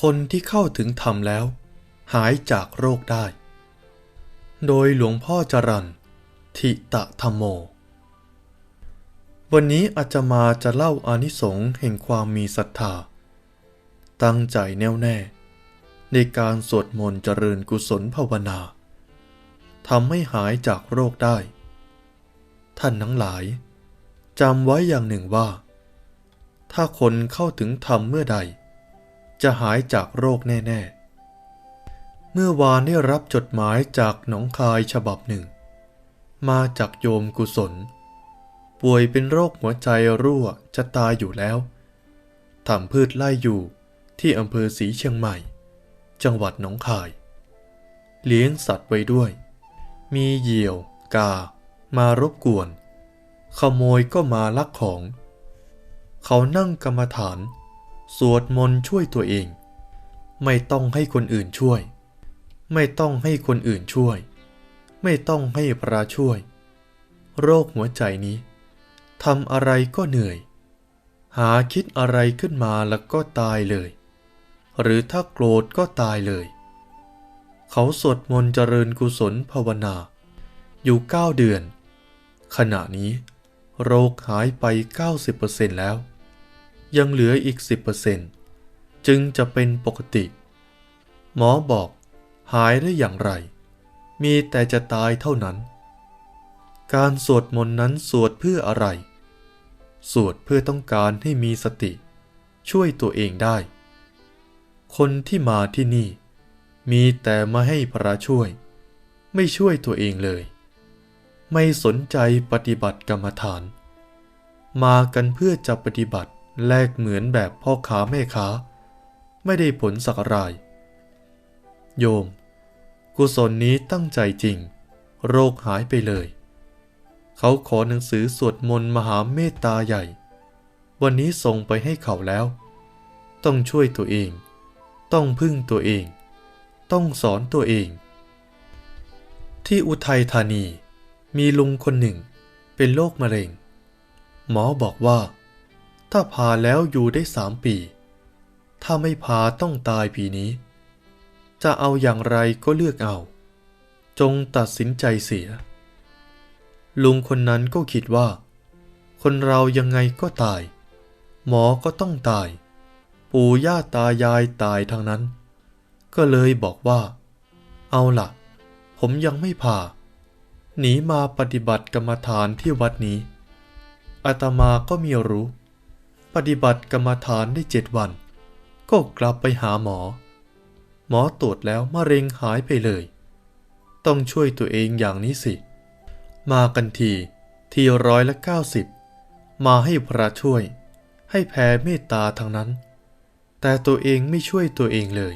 คนที่เข้าถึงธรรมแล้ว หายจากโรคได้ โดยหลวงพ่อจรันทิตะธรรมโม วันนี้อาจจะมาจะเล่าอานิสงส์แห่งความมีศรัทธา ตั้งใจแน่วแน่ ในการสวดมนต์เจริญกุศลภาวนาทำให้หายจากโรคได้ ท่านทั้งหลายจำไว้อย่างหนึ่งว่า ถ้าคนเข้าถึงธรรมเมื่อใด จะหายจากโรคแน่ๆ เมื่อวานได้รับจดหมายจากหนองคายฉบับหนึ่ง มาจากโยมกุศล ป่วยเป็นโรคหัวใจรั่วจะตายอยู่แล้วทำพืชไล่อยู่ที่อำเภอศรีเชียงใหม่ จังหวัดหนองคาย เลี้ยงสัตว์ไว้ด้วย มีเหยี่ยว กา มารบกวน ขโมยก็มาลักของ เขานั่งกรรมฐาน สวดมนต์ช่วยตัวเอง ไม่ต้องให้คนอื่นช่วย ไม่ต้องให้คนอื่นช่วย ไม่ต้องให้พระช่วย โรคหัวใจนี้ทำอะไรก็เหนื่อย หาคิดอะไรขึ้นมาแล้วก็ตายเลย หรือถ้าโกรธก็ตายเลย เขาสวดมนต์เจริญกุศลภาวนา อยู่เก้าเดือน ขณะนี้ โรคหายไป 90%แล้ว ยังเหลืออีก 10%จึงจะเป็นปกติ หมอบอกหายได้อย่างไร มีแต่จะตายเท่านั้น การสวดมนต์นั้นสวดเพื่ออะไร สวดเพื่อต้องการให้มีสติ ช่วยตัวเองได้ คนที่มาที่นี่ มีแต่มาให้พระช่วย ไม่ช่วยตัวเองเลย ไม่สนใจปฏิบัติกรรมฐาน มากันเพื่อจะปฏิบัติ แลกเหมือนแบบพ่อค้าแม่ค้า ไม่ได้ผลสักราย โยม กุศลนี้ตั้งใจจริง โรคหายไปเลย เขาขอหนังสือสวดมนต์มหาเมตตาใหญ่ วันนี้ส่งไปให้เขาแล้ว ต้องช่วยตัวเอง ต้องพึ่งตัวเอง ต้องสอนตัวเอง ที่อุทัยธานีมีลุงคนหนึ่ง เป็นโรคมะเร็ง หมอบอกว่า ถ้าพาแล้วอยู่ได้สามปี ถ้าไม่พาต้องตายปีนี้ จะเอาอย่างไรก็เลือกเอา จงตัดสินใจเสีย ลุงคนนั้นก็คิดว่า คนเรายังไงก็ตาย หมอก็ต้องตาย ปู่ย่าตายายตายทั้งนั้น ก็เลยบอกว่า เอาล่ะ ผมยังไม่พา หนีมาปฏิบัติกรรมฐานที่วัดนี้อาตมาก็มีรู้ ปฏิบัติกรรมฐานได้เจ็ดวัน ก็กลับไปหาหมอ หมอตรวจแล้วมะเร็งหายไปเลย ต้องช่วยตัวเองอย่างนี้สิ มากันทีทีร้อยละเก้าสิบมาให้พระช่วย ให้แผ่เมตตาทั้งนั้น แต่ตัวเองไม่ช่วยตัวเองเลย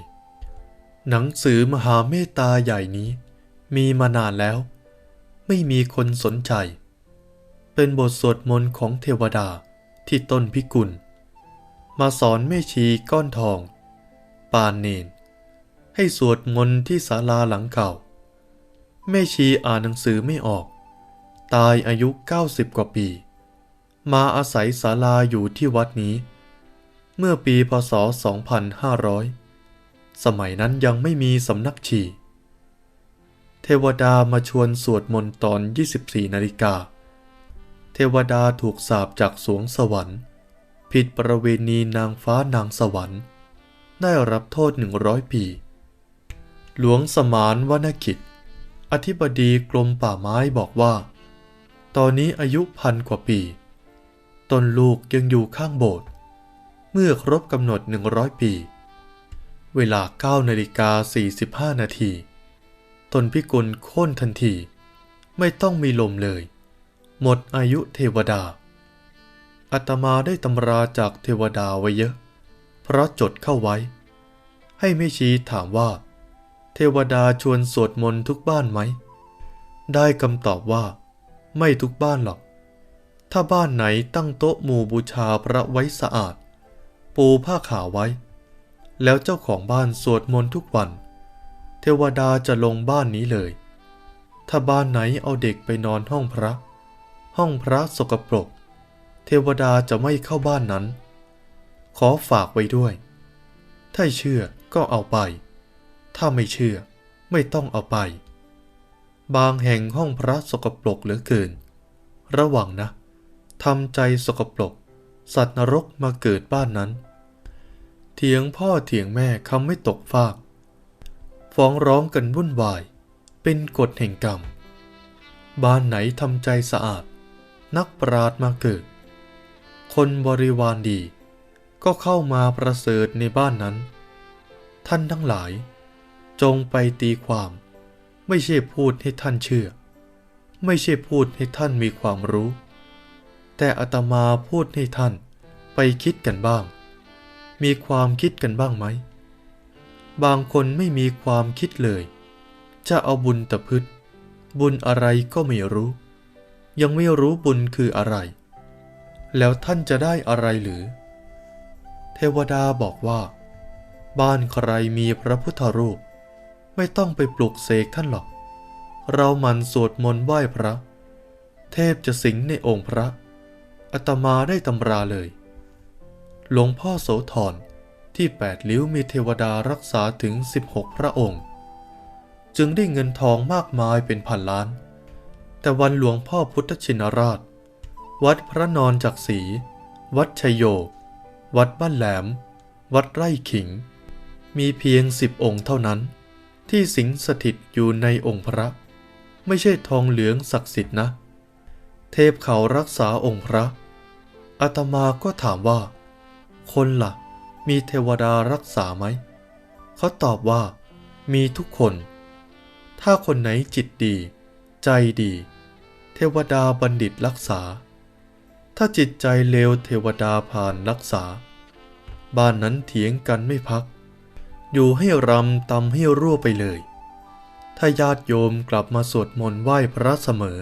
หนังสือมหาเมตตาใหญ่นี้ มีมานานแล้ว ไม่มีคนสนใจ เป็นบทสวดมนต์ของเทวดา ที่ต้นพิกุล มาสอนแม่ชีก้อนทอง ปานเนน ให้สวดมนต์ที่ศาลาหลังเก่า แม่ชีอ่านหนังสือไม่ออก ตายอายุ 90 กว่าปี มาอาศัยศาลาอยู่ที่วัดนี้ เมื่อปีพศ 2500 สมัยนั้นยังไม่มีสำนักชีเทวดามาชวนสวดมนต์ตอน 24 นาฬิกา เทวดาถูกสาปจากสวงสวรรค์ ผิดประเวณีนางฟ้านางสวรรค์ ได้รับโทษ100ปี หลวงสมานวนกิจ อธิบดีกรมป่าไม้บอกว่า ตอนนี้อายุพันกว่าปีต้นลูกยังอยู่ข้างโบสถ์เมื่อครบกำหนด100ปี เวลา9นาฬิกา45 นาทีต้นพิกลโค่นทันที ไม่ต้องมีลมเลย หมดอายุเทวดาอาตมาได้ตำราจากเทวดาไว้เยอะ เพราะจดเข้าไว้ ให้แม่ชีถามว่า เทวดาชวนสวดมนต์ทุกบ้านไหม ได้คำตอบว่า ไม่ทุกบ้านหรอก ถ้าบ้านไหนตั้งโต๊ะหมู่บูชาพระไว้สะอาด ปูผ้าขาวไว้ แล้วเจ้าของบ้านสวดมนต์ทุกวัน เทวดาจะลงบ้านนี้เลย ถ้าบ้านไหนเอาเด็กไปนอนห้องพระ ห้องพระสกปรก เทวดาจะไม่เข้าบ้านนั้น ขอฝากไว้ด้วย ถ้าเชื่อก็เอาไป ถ้าไม่เชื่อไม่ต้องเอาไป บางแห่งห้องพระสกปรกเหลือเกิน ระวังนะทำใจสกปรก สัตว์นรกมาเกิดบ้านนั้น เถียงพ่อเถียงแม่คำไม่ตกฟาก ฟ้องร้องกันวุ่นวาย เป็นกฎแห่งกรรม บ้านไหนทำใจสะอาด นักปราดมาเกิด คนบริวารดี ก็เข้ามาประเสริฐในบ้านนั้น ท่านทั้งหลาย จงไปตีความ ไม่ใช่พูดให้ท่านเชื่อ ไม่ใช่พูดให้ท่านมีความรู้ แต่อาตมาพูดให้ท่านไปคิดกันบ้าง มีความคิดกันบ้างไหม บางคนไม่มีความคิดเลย จะเอาบุญตะพืชบุญอะไรก็ไม่รู้ ยังไม่รู้บุญคืออะไร แล้วท่านจะได้อะไรหรือ เทวดาบอกว่า บ้านใครมีพระพุทธรูป ไม่ต้องไปปลุกเสกท่านหรอก เรามันสวดมนต์ไหว้พระ เทพจะสิงในองค์พระอาตมาได้ตำราเลย หลวงพ่อโสธรที่แปดลิ้วมีเทวดารักษาถึง 16 พระองค์ จึงได้เงินทองมากมายเป็นพันล้าน แต่วันหลวงพ่อพุทธชินราช วัดพระนอนจักรีวัดชยโย วัดบ้านแหลม วัดไร่ขิง มีเพียงสิบองค์เท่านั้น ที่สิงสถิตอยู่ในองค์พระ ไม่ใช่ทองเหลืองศักดิ์สิทธิ์นะ เทพเขารักษาองค์พระอาตมาก็ถามว่า คนละ่ะ มีเทวดารักษาไหม เขาตอบว่า มีทุกคน ถ้าคนไหนจิตดี ใจดี วดาบัณฑิตรักษา ถ้าจิตใจเลวเทวดาผ่านรักษา บ้านนั้นเถียงกันไม่พัก อยู่ให้รำตำให้รั่วไปเลย ถ้าญาติโยมกลับมาสวดมนต์ไหว้พระเสมอ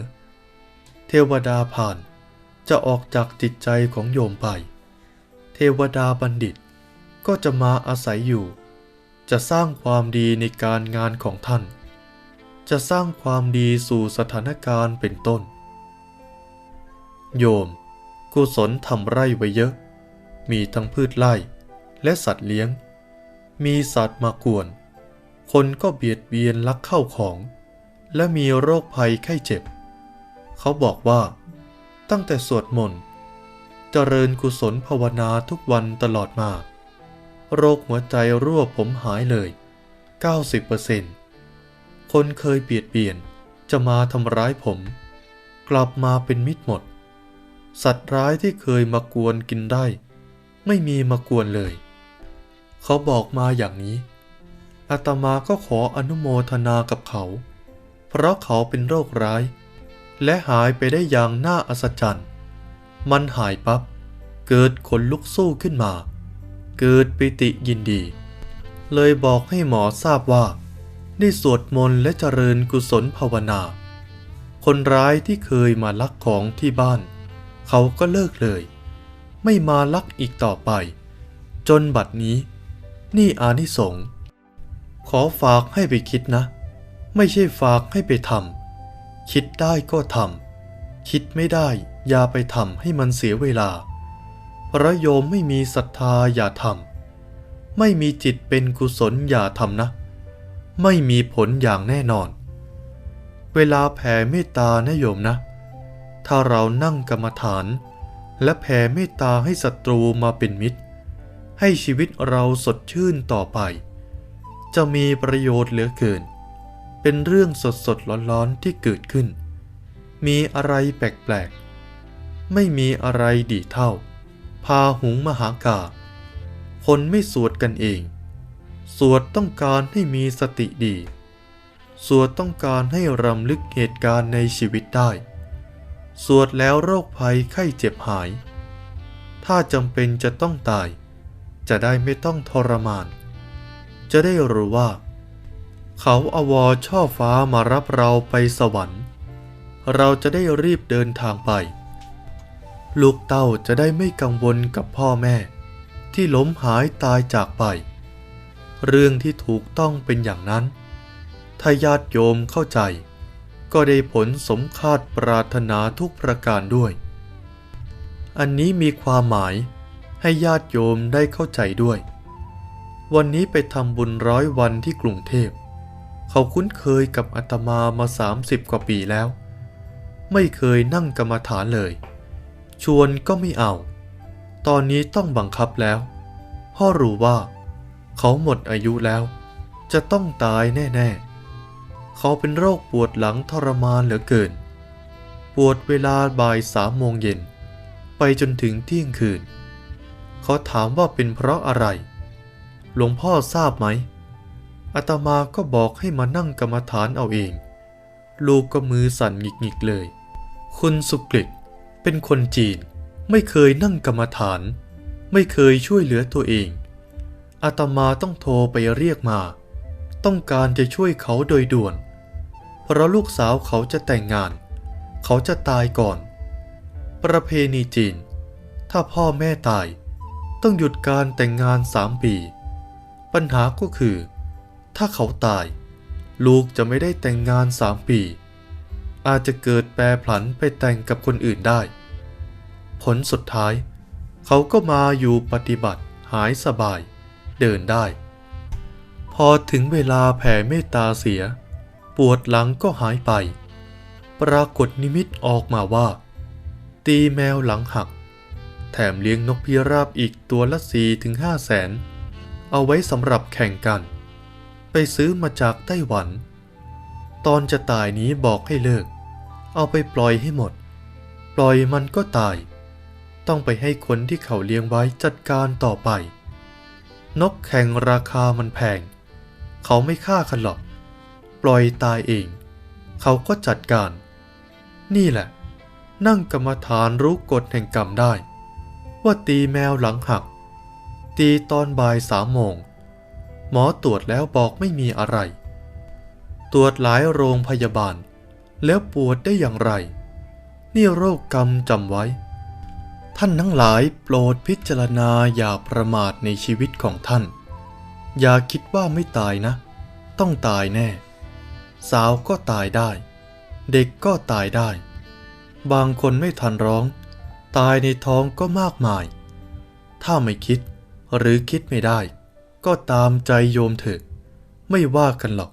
เทวดาผ่านจะออกจากจิตใจของโยมไป เทวดาบัณฑิตก็จะมาอาศัยอยู่ จะสร้างความดีในการงานของท่าน จะสร้างความดีสู่สถานการณ์เป็นต้น โยม กุศลทำไร่ไว้เยอะ มีทั้งพืชไร่และสัตว์เลี้ยง มีสัตว์มากวน คนก็เบียดเบียนลักเข้าของ และมีโรคภัยไข้เจ็บ เขาบอกว่า ตั้งแต่สวดมนต์เจริญกุศลภาวนาทุกวันตลอดมา โรคหัวใจรั่วผมหายเลย 90% คนเคยเบียดเบียนจะมาทำร้ายผม กลับมาเป็นมิตรหมด สัตว์ร้ายที่เคยมากวนกินได้ ไม่มีมากวนเลย เขาบอกมาอย่างนี้อาตมาก็ขออนุโมทนากับเขา เพราะเขาเป็นโรคร้าย และหายไปได้อย่างน่าอัศจรรย์ มันหายปับ๊บเกิดขนลุกสู้ขึ้นมา เกิดปิติยินดี เลยบอกให้หมอทราบว่า ได้สวดมนต์และเจริญกุศลภาวนา คนร้ายที่เคยมาลักของที่บ้าน เขาก็เลิกเลย ไม่มาลักอีกต่อไป จนบัดนี้ นี่อานิสงส์ขอฝากให้ไปคิดนะ ไม่ใช่ฝากให้ไปทำคิดได้ก็ทำคิดไม่ได้อย่าไปทำให้มันเสียเวลาพระโยมไม่มีศรัทธาอย่าทำไม่มีจิตเป็นกุศลอย่าทำนะ ไม่มีผลอย่างแน่นอน เวลาแผ่เมตตานะโยมนะ ถ้าเรานั่งกรรมฐาน และแผ่เมตตาให้ศัตรูมาเป็นมิตร ให้ชีวิตเราสดชื่นต่อไป จะมีประโยชน์เหลือเกิน เป็นเรื่องสดสดร้อนๆที่เกิดขึ้น มีอะไรแปลกๆ ไม่มีอะไรดีเท่า พาหุงมหากา คนไม่สวดกันเอง สวดต้องการให้มีสติดี สวดต้องการให้รำลึกเหตุการณ์ในชีวิตได้ สวดแล้วโรคภัยไข้เจ็บหาย ถ้าจำเป็นจะต้องตาย จะได้ไม่ต้องทรมาน จะได้รู้ว่า เขาอวอช่อฟ้ามารับเราไปสวรรค์ เราจะได้รีบเดินทางไป ลูกเต้าจะได้ไม่กังวลกับพ่อแม่ ที่ล้มหายตายจากไป เรื่องที่ถูกต้องเป็นอย่างนั้น ถ้าญาติโยมเข้าใจ ก็ได้ผลสมคาดปรารถนาทุกประการด้วย อันนี้มีความหมายให้ญาติโยมได้เข้าใจด้วย วันนี้ไปทำบุญร้อยวันที่กรุงเทพ เขาคุ้นเคยกับอาตมามา 30 กว่าปีแล้ว ไม่เคยนั่งกรรมฐานเลย ชวนก็ไม่เอา ตอนนี้ต้องบังคับแล้วพ่อรู้ว่า เขาหมดอายุแล้ว จะต้องตายแน่ๆ เขาเป็นโรคปวดหลังทรมานเหลือเกิน ปวดเวลาบ่ายสามโมงเย็น ไปจนถึงเที่ยงคืน เขาถามว่าเป็นเพราะอะไร หลวงพ่อทราบไหมอาตมาก็บอกให้มานั่งกรรมฐานเอาเอง ลูกก็มือสั่นหงิกๆเลย คุณสุกฤตเป็นคนจีน ไม่เคยนั่งกรรมฐาน ไม่เคยช่วยเหลือตัวเอง อาตมาต้องโทรไปเรียกมา ต้องการจะช่วยเขาโดยด่วน เพราะลูกสาวเขาจะแต่งงาน เขาจะตายก่อน ประเพณีจีน ถ้าพ่อแม่ตาย ต้องหยุดการแต่งงานสามปี ปัญหาก็คือ ถ้าเขาตาย ลูกจะไม่ได้แต่งงานสามปี อาจจะเกิดแปรผันไปแต่งกับคนอื่นได้ ผลสุดท้าย เขาก็มาอยู่ปฏิบัติหายสบาย เดินได้ พอถึงเวลาแผ่เมตตาเสีย ปวดหลังก็หายไป ปรากฏนิมิตออกมาว่า ตีแมวหลังหัก แถมเลี้ยงนกพิราบอีกตัวละสี่ถึงห้าแสน เอาไว้สำหรับแข่งกัน ไปซื้อมาจากไต้หวัน ตอนจะตายนี้บอกให้เลิก เอาไปปล่อยให้หมด ปล่อยมันก็ตาย ต้องไปให้คนที่เขาเลี้ยงไว้จัดการต่อไป นกแข่งราคามันแพง เขาไม่ฆ่ากันหรอก ปล่อยตายเอง เขาก็จัดการ นี่แหละ นั่งกรรมฐานรู้กฎแห่งกรรมได้ ว่าตีแมวหลังหัก ตีตอนบ่ายสามโมง หมอตรวจแล้วบอกไม่มีอะไร ตรวจหลายโรงพยาบาล แล้วปวดได้อย่างไร นี่โรคกรรมจำไว้ ท่านทั้งหลายโปรดพิจารณาอย่าประมาทในชีวิตของท่าน อย่าคิดว่าไม่ตายนะ ต้องตายแน่ สาวก็ตายได้ เด็กก็ตายได้ บางคนไม่ทันร้อง ตายในท้องก็มากมาย ถ้าไม่คิดหรือคิดไม่ได้ ก็ตามใจโยมเถอะไม่ว่ากันหรอก